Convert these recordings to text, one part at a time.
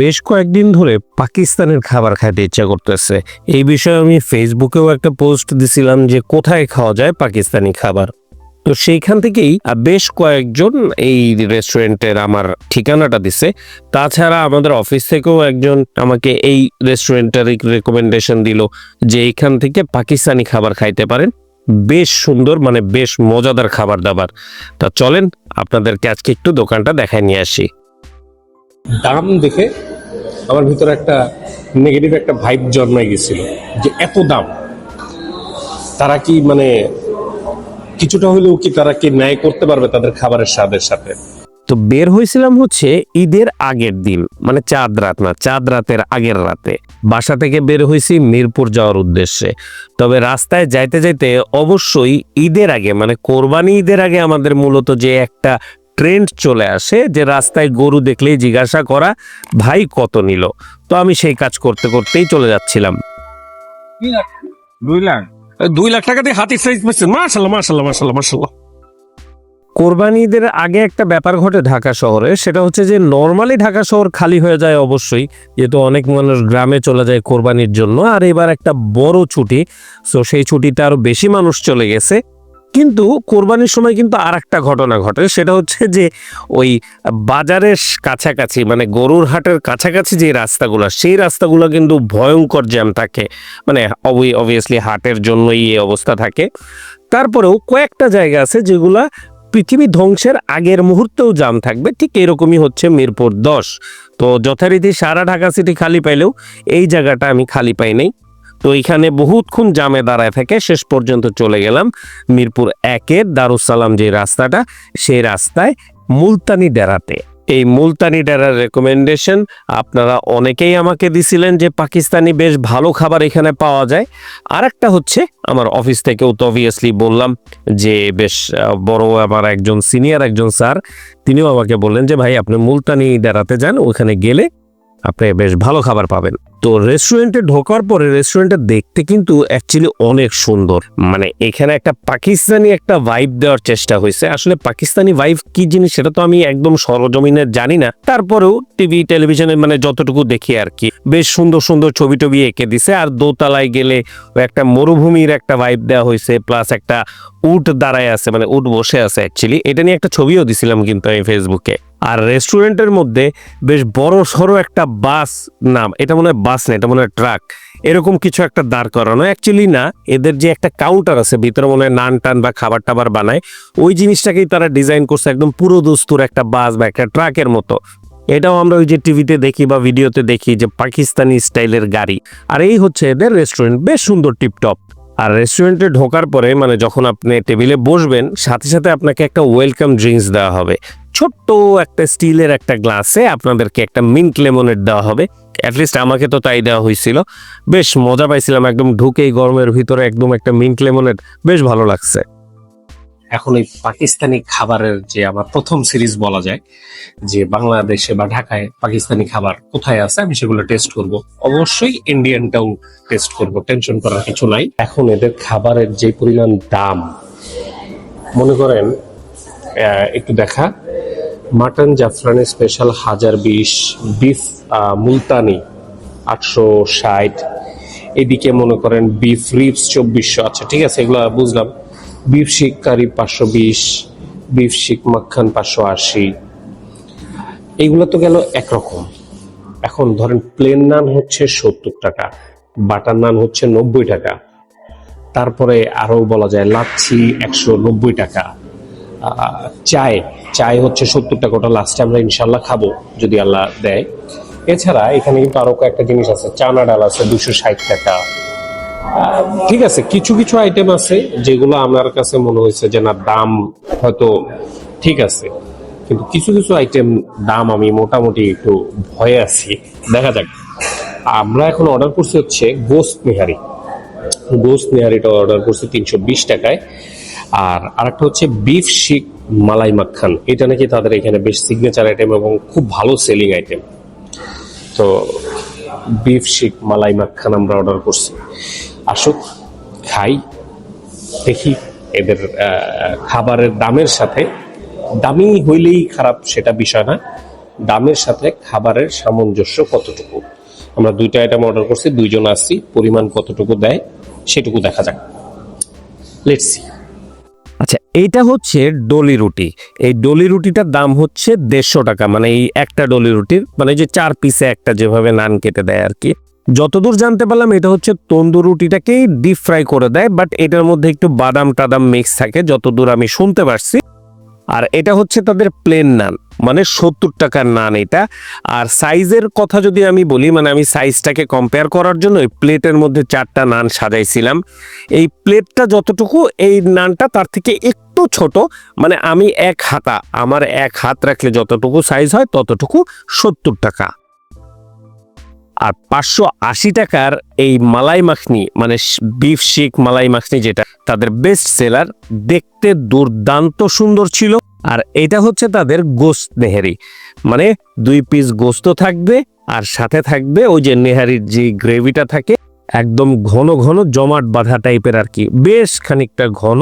বেশ কয়েকদিন ধরে পাকিস্তানের খাবার খাইতে ইচ্ছা করতেছে। এই বিষয়ে আমি ফেসবুকেও একটা পোস্ট দিছিলাম যে কোথায় খাওয়া যায় পাকিস্তানি খাবার। তো সেইখান থেকেই বেশ কয়েকজন এই রেস্টুরেন্টের আমার ঠিকানাটা দিছে। তাছাড়া আমাদের অফিস থেকেও একজন আমাকে এই রেস্টুরেন্টের রেকমেন্ডেশন দিল যে এইখান থেকে পাকিস্তানি খাবার খাইতে পারেন। বেশ সুন্দর মানে বেশ মজাদার খাবার দাবার। তা চলেন, আপনাদেরকে আজকে একটু দোকানটা দেখায় নিয়ে আসি। দাম দেখে আমার ভিতরে একটা নেগেটিভ একটা ভাইব জন্মাই গেছিল যে এত দাম। তারা কি মানে কিছুটা হলেও কি তারা কি ন্যায় করতে পারবে তাদের খাবারের স্বাদের সাথে? তো বের হয়েছিলাম হচ্ছে ঈদের আগের দিন মানে চাঁদ রাত না, চাঁদ রাতের আগের রাতে। বাসা থেকে বের হয়েছি মিরপুর যাওয়ার উদ্দেশ্যে। তবে রাস্তায় যাইতে যাইতে অবশ্যই ঈদের আগে মানে কোরবানি ঈদের আগে আমাদের মূলত যে একটা ট্রেন্ড চলে আসে যে রাস্তায় গরু দেখলেই জিজ্ঞাসা করা ভাই কত নিল? তো আমি সেই কাজ করতে করতেই চলে যাচ্ছিলাম। দুই লাখ? দুই লাখ টাকা দিয়ে হাতি সাইজ পাচ্ছেন। মার্শাল্লাহ মার্শাল্লাহ মার্শাল্লাহ মার্শাল্লাহ কোরবানি ঈদের আগে একটা ব্যাপার ঘটে ঢাকা শহরে সেটা হচ্ছে যে নর্মালি ঢাকা শহর খালি হয়ে যায় অবশ্যই যেহেতু অনেক মানুষ গ্রামে চলে যায় কোরবানির জন্য আর এবার একটা বড় ছুটি সো সেই ছুটিতে আরও বেশি মানুষ চলে গেছে। কিন্তু কোরবানির সময় কিন্তু আর একটা ঘটনা ঘটে, সেটা হচ্ছে যে ওই বাজারের কাছাকাছি মানে গরুর হাটের কাছাকাছি যে রাস্তাগুলো, সেই রাস্তাগুলো কিন্তু ভয়ঙ্কর জ্যাম থাকে। মানে অবভিয়াসলি হাটের জন্যই এই অবস্থা থাকে। তারপরেও কয়েকটা জায়গা আছে যেগুলা পৃথিবী ধ্বংসের আগের মুহূর্তেও জাম থাকবে, ঠিক এরকমই হচ্ছে মিরপুর দশ। তো যথারীতি সারা ঢাকা সিটি খালি পাইলেও এই জায়গাটা আমি খালি পাই নাই। তো এখানে বহুতক্ষণ জামে দাঁড়ায় থেকে শেষ পর্যন্ত চলে গেলাম মিরপুর একের দারুসালাম যে রাস্তাটা, সেই রাস্তায় মুলতানি ডেরাতে। এই মুলতানি ডেরার রেকমেন্ডেশন আপনারা অনেকেই আমাকে দিছিলেন যে পাকিস্তানি বেশ ভালো খাবার এখানে পাওয়া যায়। আর একটা হচ্ছে আমার অফিস থেকেও তো অবভিয়াসলি বললাম যে বেশ বড় আমার একজন সিনিয়র একজন স্যার তিনিও আমাকে বললেন যে ভাই আপনি মুলতানি ডেরাতে যান, ওখানে গেলে আপনি বেশ ভালো খাবার পাবেন। তো রেস্টুরেন্টে ঢোকার পরে রেস্টুরেন্টটা দেখতে কিন্তু অ্যাকচুয়ালি অনেক সুন্দর। মানে এখানে একটা পাকিস্তানি একটা ভাইব দেওয়ার চেষ্টা হয়েছে। আসলে পাকিস্তানি ভাইব কি জিনিস সেটা তো আমি একদম সরজমিনে জানি না। তারপরেও টিভি টেলিভিশনে মানে যতটুকু দেখি আর কি, বেশ সুন্দর সুন্দর ছবি টবি এঁকে দিছে। আর দোতলায় গেলে একটা মরুভূমির একটা ভাইব দেওয়া হয়েছে প্লাস একটা উট দাঁড়ায় আছে মানে উট বসে আছে অ্যাকচুয়ালি এটা নিয়ে একটা ছবিও দিছিলাম কিন্তু আমি ফেসবুকে আর রেস্টুরেন্টের মধ্যে বেশ বড় সড়ো একটা বাস নাম, এটা মনে হয় বাস না, এটা মনে হয় ট্রাক, এরকম কিছু একটা দাঁড় করানো। অ্যাকচুয়ালি না, এদের যে একটা কাউন্টার আছে, ভিতরে মনে হয় নান টান বা খাবার টাবার বানায়, ওই জিনিসটাকেই তারা ডিজাইন করছে একদম পুরো দস্তুর একটা বাস বা একটা ট্রাকের মতো। এটাও আমরা ওই যে টিভিতে দেখি বা ভিডিওতে দেখি যে পাকিস্তানি স্টাইলের গাড়ি। আর এই হচ্ছে এদের রেস্টুরেন্ট বেশ সুন্দর টিপটপ আর রেস্টুরেন্টে ঢোকার পরে মানে যখন আপনি টেবিলে বসবেন, সাথে সাথে আপনাকে একটা ওয়েলকাম ড্রিঙ্কস দেওয়া হবে। ছোট্ট একটা স্টিলের একটা গ্লাসে আপনাদেরকে একটা মিন্ট লেমনেড দেওয়া হবে। অ্যাটলিস্ট আমাকে তো তাই দেওয়া হয়েছিল। বেশ মজা পাইছিলাম, একদম ঢুকেই গরমের ভিতরে একদম একটা মিন্ট লেমনেড বেশ ভালো লাগছে। এখন এই পাকিস্তানি খাবারের যে আমার প্রথম সিরিজ বলা যায়, যে বাংলাদেশে বা ঢাকায় পাকিস্তানি খাবার কোথায় আছে, আমি সেগুলো টেস্ট করব। অবশ্যই ইন্ডিয়ানটাও টেস্ট করব টেনশন করার কিছু নাই। এখন এদের খাবারের যে পরিমাণ দাম, মনে করেন একটু দেখা। মাটন জাফরানি স্পেশাল হাজার বিশ, বিফ মুলতানি আটশো ষাট। এদিকে মনে করেন বিফ রিপস চব্বিশশো। আচ্ছা ঠিক আছে, এগুলো বুঝলাম। বিফ শিক কারি পাঁচশো বিশ, বিফ শিক মাখান পাঁচশো আশি। এইগুলো তো গেল একরকম। এখন ধরেন প্লেন নান হচ্ছে সত্তর টাকা বাটার নান হচ্ছে নব্বই টাকা। তারপরে আরও বলা যায় লাচ্ছি একশো নব্বই টাকা। চায় চায় হচ্ছে সত্তর টাকা ওটা লাস্টে আমরা ইনশাল্লাহ খাব, যদি আল্লাহ দেয়। এছাড়া এখানে কিন্তু আরও কয়েকটা জিনিস আছে। চানা ডাল আছে দুশো ষাট টাকা। ঠিক আছে, কিছু কিছু আইটেম আছে যেগুলো আমার কাছে মনে হয়েছে যে না, দাম হয়তো ঠিক আছে। কিন্তু কিছু কিছু আইটেম দাম আমি মোটামুটি একটু ভয়ে আছি। দেখা যাক। আমরা এখন অর্ডার করছি হচ্ছে গোস্ত নিহারি গোস্ত নিহারিটা অর্ডার করছি তিনশো বিশ টাকায়। আর আরেকটা হচ্ছে বিফ শিক মালাই মাখান। এটা নাকি তাদের এখানে বেশ সিগনেচার আইটেম এবং খুব ভালো সেলিং আইটেম তো বিফ শিক মালাই মাখান আমরা অর্ডার করছি। আসুক, খাই, দেখি এদের খাবারের দামের সাথে। দামি হইলেই খারাপ সেটা বিষয় না। দামের সাথে খাবারের সামঞ্জস্য কতটুকু? আমরা দুইটা আইটেম অর্ডার করছি, দুইজন আসছি, পরিমাণ কতটুকু দেয় সেটুকু দেখা যাক। লেটস আচ্ছা এইটা হচ্ছে ডলি রুটি। এই ডলি রুটিটার দাম হচ্ছে দেড়শো টাকা মানে এই একটা ডলি রুটির মানে যে চার পিসে একটা যেভাবে নান কেটে দেয় আর কি। যতদূর জানতে পারলাম, এটা হচ্ছে তন্দুর রুটিটাকেই ডিপ ফ্রাই করে দেয় বাট এটার মধ্যে একটু বাদাম টাদাম মিক্স থাকে, যতদূর আমি শুনতে পারছি। আর এটা হচ্ছে তাদের প্লেন নান মানে সত্তর টাকার নান এটা। আর সাইজের কথা যদি আমি বলি মানে আমি সাইজটাকে কম্পেয়ার করার জন্য এই প্লেটের মধ্যে চারটা নান সাজাইছিলাম। এই প্লেটটা যতটুকু, এই নানটা তার থেকে একটু ছোট মানে আমি এক হাতা, আমার এক হাত রাখলে যতটুকু সাইজ হয় ততটুকু সত্তর টাকা। আর পাঁচশো আশি টাকার এই মালাই মাখনি মানে বিফ শিক মালাই মাখনি যেটা তাদের বেস্ট সেলার দেখতে দুর্দান্ত সুন্দর ছিল। আর এটা হচ্ছে তাদের গোস্ত নেহারি। মানে দুই পিস গোস্ত থাকবে, আর সাথে থাকবে ওই যে নেহারির যে গ্রেভিটা থাকে, একদম ঘন ঘন জমাট বাঁধা টাইপের আর কি। বেশ খানিকটা ঘন।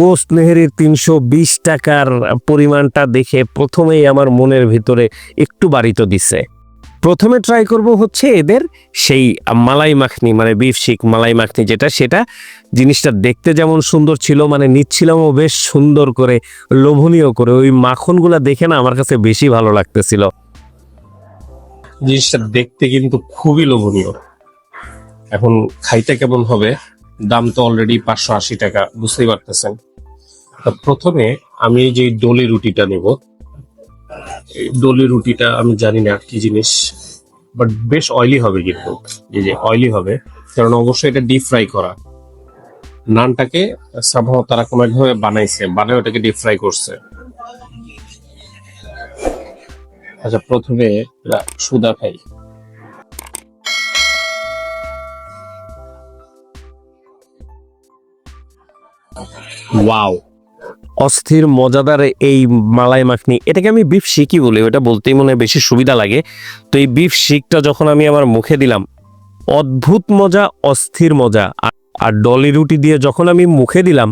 গোস্ত নেহেরির তিনশো বিশ টাকার পরিমাণটা দেখে প্রথমেই আমার মনের ভিতরে একটু বাড়িত দিছে। প্রথমে ট্রাই করব হচ্ছে এদের সেই মালাই মাখনি মানে বিফ শিক মালাই মাখনি যেটা, সেটা জিনিসটা দেখতে যেমন সুন্দর ছিল মানে নিচ্ছিলামও বেশ সুন্দর করে, লোভনীয় করে। ওই মাখনগুলা দেখে না আমার কাছে বেশি ভালো লাগতেছিল। জিনিসটা দেখতে কিন্তু খুবই লোভনীয়। এখন খাইতে কেমন হবে? দাম তো অলরেডি পাঁচশো আশি টাকা, বুঝতেই পারতেছেন। প্রথমে আমি যে ডলি রুটিটা নেব ডলি রুটিটা আমি জানি না কি জিনিস বাট বেশ অয়েলি হবে কিন্তু। এই যে অয়েলি হবে, কারণ অবশ্যই এটা ডিপ ফ্রাই করা। নানটাকে সামহাও তারা কোনো একভাবে বানাইছে, বানায় ওটাকে ডিপ ফ্রাই করছে। আচ্ছা প্রথমে সুদা খাই। ওয়াও অস্থির, মজাদার এই মালাই মাখনি। এটাকে আমি বিফ শিকই বলি, ওটা বলতেই মনে হয় বেশি সুবিধা লাগে। তো এই বিফ শিকটা যখন আমি আমার মুখে দিলাম, অদ্ভুত মজা, অস্থির মজা। আর ডলি রুটি দিয়ে যখন আমি মুখে দিলাম,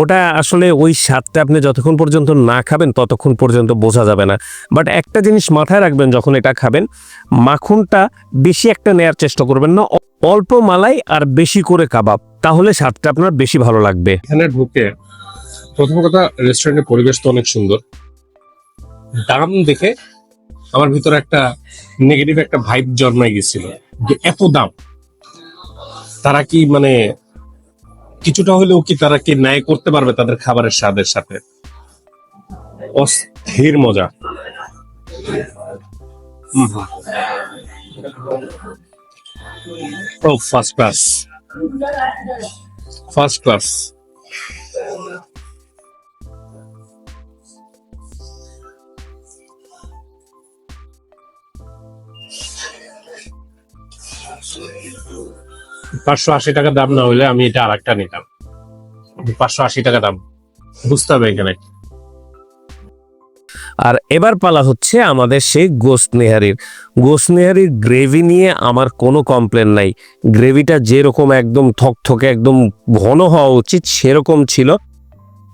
ওটা আসলে ওই স্বাদটা আপনি যতক্ষণ পর্যন্ত না খাবেন, ততক্ষণ পর্যন্ত বোঝা যাবে না। বাট একটা জিনিস মাথায় রাখবেন, যখন এটা খাবেন, মাখনটা বেশি একটা নেয়ার চেষ্টা করবেন না অল্প মালাই আর বেশি করে কাবাব। তাহলে স্বাদটা আপনার বেশি ভালো লাগবে। এখানে ঢুকে প্রথম কথা রেস্টুরেন্টের পরিবেশ তো অনেক সুন্দর। দাম দেখে আমার ভিতরে একটা নেগেটিভ একটা ভাইব জন্মাই গেছিল যে এত দাম। তারা কি মানে কিছুটা হলেও কি তারা কি ন্যায় করতে পারবে তাদের খাবারের স্বাদের সাথে? অস্থির মজা। ও ফার্স্ট ক্লাস ফার্স্ট ক্লাস পাঁচশো আশি টাকা দাম না হইলে আমি এটা আর একটা নিতাম। পাঁচশো আশি টাকা দাম। বুঝতে হবে এখানে। আর এবার পালা হচ্ছে আমাদের সেই গোস্ত নেহারির। গোস্ত নেহারির গ্রেভি নিয়ে আমার কোনো কমপ্লেন নাই। গ্রেভিটা যেরকম একদম থকথকে, একদম ঘন হওয়া উচিত সেরকম ছিল।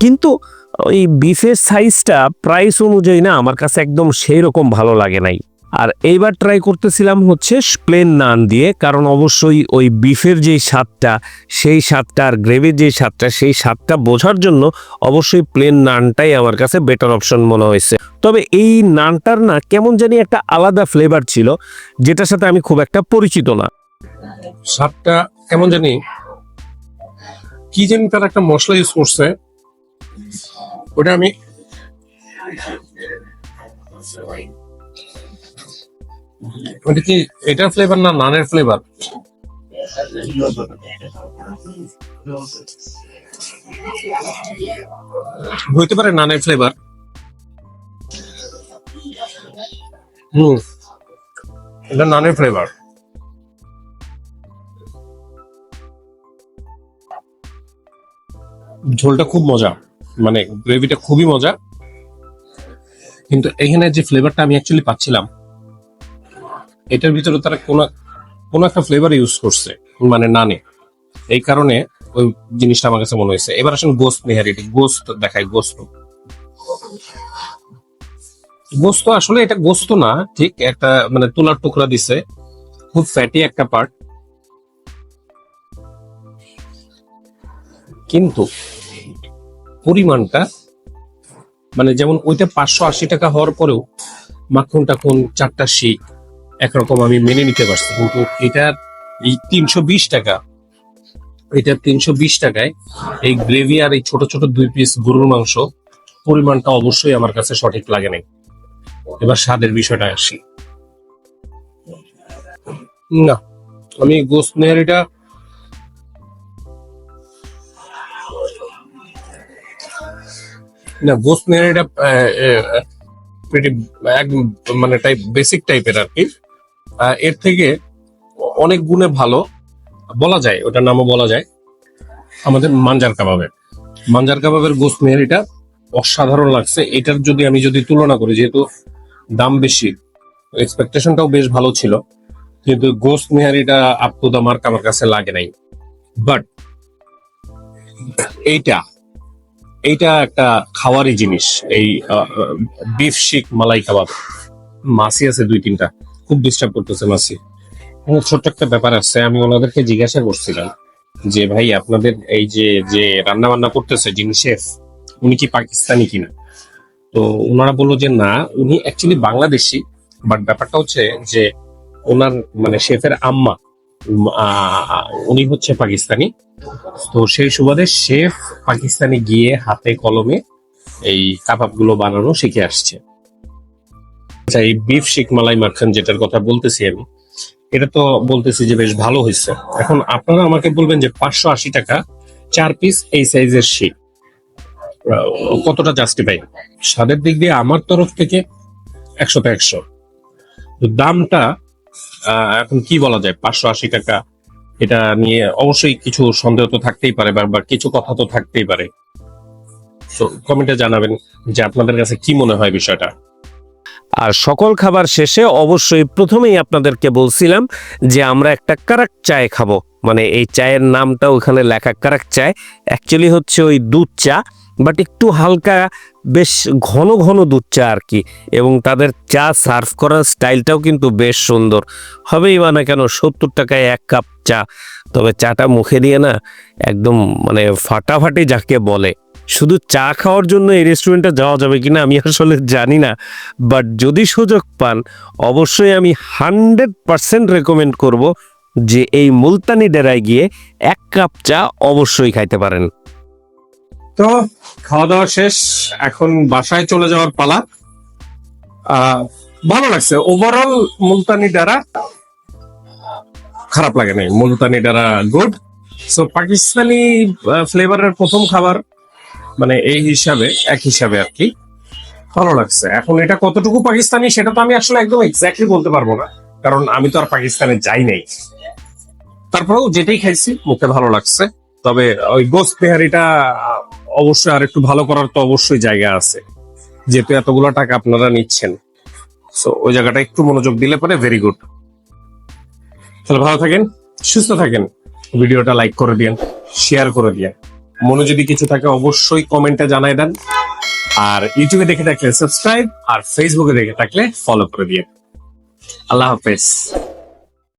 কিন্তু ওই বিফের সাইজটা প্রাইস অনুযায়ী না, আমার কাছে একদম সেই রকম ভালো লাগে নাই। আর এইবার ট্রাই করতেছিলাম হচ্ছে প্লেন নান দিয়ে, কারণ অবশ্যই ওই বিফের যেই স্বাদটা, সেই স্বাদটা আর গ্রেভির যেই স্বাদটা, সেই স্বাদটা বোঝার জন্য অবশ্যই প্লেন নানটাই আমার কাছে বেটার অপশন মনে হয়েছে। তবে এই নানটার না কেমন জানি একটা আলাদা ফ্লেভার ছিল, যেটার সাথে আমি খুব একটা পরিচিত না। স্বাদটা কেমন জানি, কি জানি তার একটা মশলা ইউজ করছে, ওটা আমি ওটা কি এটার ফ্লেভার না নানের ফ্লেভার হইতে পারে নানের ফ্লেভার হুম। এটা নানের ফ্লেভার ঝোলটা খুব মজা। মানে গ্রেভিটা খুবই মজা। কিন্তু এখানে যে ফ্লেভারটা আমি অ্যাকচুয়ালি পাচ্ছিলাম এটার ভিতরে তারা কোন কোন একটা ফ্লেভার ইউজ করছে মানে নানে। এই কারণে ওই জিনিসটা আমার কাছে মনে হয়েছে। এবার আসলে গোস্ত নেহারিটি গোস্ত দেখায় গোস্ত। গোস্ত আসলে এটা গোস্ত না, ঠিক? একটা মানে তুলার টুকরা দিছে, খুব ফ্যাটি একটা পার্ট কিন্তু পরিমাণটা মানে যেমন ওইটা পাঁচশো আশি টাকা হওয়ার পরেও মাখন টাখন চারটা শিক একরকম আমি মেনে নিতে পারছি, কিন্তু এটা এই তিনশো বিশ টাকা, এটা তিনশো বিশ টাকায় এই গ্রেভি আর এই ছোট ছোট দুই পিস গরুর মাংস পরিমাণটা অবশ্যই আমার কাছে সঠিক লাগে নাই। এবার স্বাদের বিষয়টা আসি। না, আমি গোস্ত নেহারিটা না, গোস্ত নেহারিটা একদম মানে টাইপ বেসিক টাইপের আর কি। এর থেকে অনেক গুণে ভালো বলা যায়, ওটার নামও বলা যায়, আমাদের মাঞ্জার কাবাবের। মাঞ্জার কাবাবের গোস্ত মেহারিটা অসাধারণ লাগছে। এটার যদি আমি যদি তুলনা করি, যেহেতু দাম বেশি এক্সপেকটেশনটাও বেশ ভালো ছিল, কিন্তু গোস্ত মেহারিটা আপ টু দা মার্ক আমার কাছে লাগে নাই। বাট এইটা এইটা একটা খাওয়ারই জিনিস, এই বিফ শিক মালাই কাবাব। মাসি আছে দুই তিনটা খুব ডিস্টার্ব করতেছে মাসি। ছোট্ট একটা ব্যাপার আছে, আমি ওনাদেরকে জিজ্ঞাসা করছিলাম যে, ভাই, আপনাদের এই যে যে রান্না বান্না করতেছে যিনি শেফ, উনি কি পাকিস্তানি কিনা? তো ওনারা বলল যে, না, উনি অ্যাকচুয়ালি বাংলাদেশি বাট ব্যাপারটা হচ্ছে যে, ওনার মানে শেফের আম্মা উনি হচ্ছে পাকিস্তানি। তো সেই সুবাদে শেফ পাকিস্তানে গিয়ে হাতে কলমে এই কাবাবগুলো বানানো শিখে আসছে। আচ্ছা এই বিফ শিক মালাই মাখান যেটার কথা বলতেছি আমি এটা তো বলতেছি যে বেশ ভালো হয়েছে। এখন আপনারা আমাকে বলবেন যে পাঁচশো আশি টাকা চার পিস এই সাইজের শিক কতটা জাস্টিফাই স্বাদের দিক দিয়ে আমার তরফ থেকে একশো তো দামটা আহ, এখন কি বলা যায়? পাঁচশো আশি টাকা এটা নিয়ে অবশ্যই কিছু সন্দেহ তো থাকতেই পারে বা কিছু কথা তো থাকতেই পারে। তো কমেন্টে জানাবেন যে আপনাদের কাছে কি মনে হয় বিষয়টা। আর সকল খাবার শেষে অবশ্যই প্রথমেই আপনাদেরকে বলছিলাম যে আমরা একটা কারাক চায় খাব। মানে এই চায়ের নামটা ওখানে লেখা কারাক চায়। অ্যাকচুয়ালি হচ্ছে ওই দুধ চা বাট একটু হালকা বেশ ঘন ঘন দুধ চা আর কি। এবং তাদের চা সার্ভ করার স্টাইলটাও কিন্তু বেশ সুন্দর। হবেই বা না কেন সত্তর টাকায় এক কাপ চা। তবে চাটা মুখে দিয়ে না একদম মানে ফাটাফাটি যাকে বলে। শুধু চা খাওয়ার জন্য এই রেস্টুরেন্টে যাওয়া যাবে কিনা আমি আসলে জানি না বাট যদি সুযোগ পান, অবশ্যই আমি হান্ড্রেড পারসেন্ট রেকমেন্ড করব যে এই মুলতানি ডেরায় গিয়ে এক কাপ চা অবশ্যই খাইতে পারেন। তো খাওয়া দাওয়া শেষ, এখন বাসায় চলে যাওয়ার পালা। ভালো লাগছে। ওভারঅল মুলতানি ডারা খারাপ লাগে নাই। মুলতানি ডারা গুড সো পাকিস্তানি ফ্লেভারের প্রথম খাবার মানে এই হিসাবে, এক হিসাবে আর কি ভালো লাগছে। এখন এটা কতটুকু পাকিস্তানি, সেটা তো আমি আসলে একদম এক্স্যাক্টলি বলতে পারব না। কারণ আমি তো আর পাকিস্তানে যাই নাই। তারপরেও যেটাই খাইছি, মুখে ভালো লাগছে। তবে ওই গোস্ত তেহারিটা অবশ্যই আর একটু ভালো করার তো অবশ্যই জায়গা আছে। যেহেতু এতগুলো টাকা আপনারা নিচ্ছেন। সো ওই জায়গাটা একটু মনোযোগ দিলে পরে ভেরি গুড তাহলে ভালো থাকেন, সুস্থ থাকেন। ভিডিওটা লাইক করে দিয়েন শেয়ার করে দিয়েন। মনে যদি কিছু থাকে, অবশ্যই কমেন্টে জানাই দেন। আর ইউটিউবে দেখে থাকলে সাবস্ক্রাইব আর ফেসবুকে দেখে থাকলে ফলো করে দিয়ে আল্লাহ হাফেজ।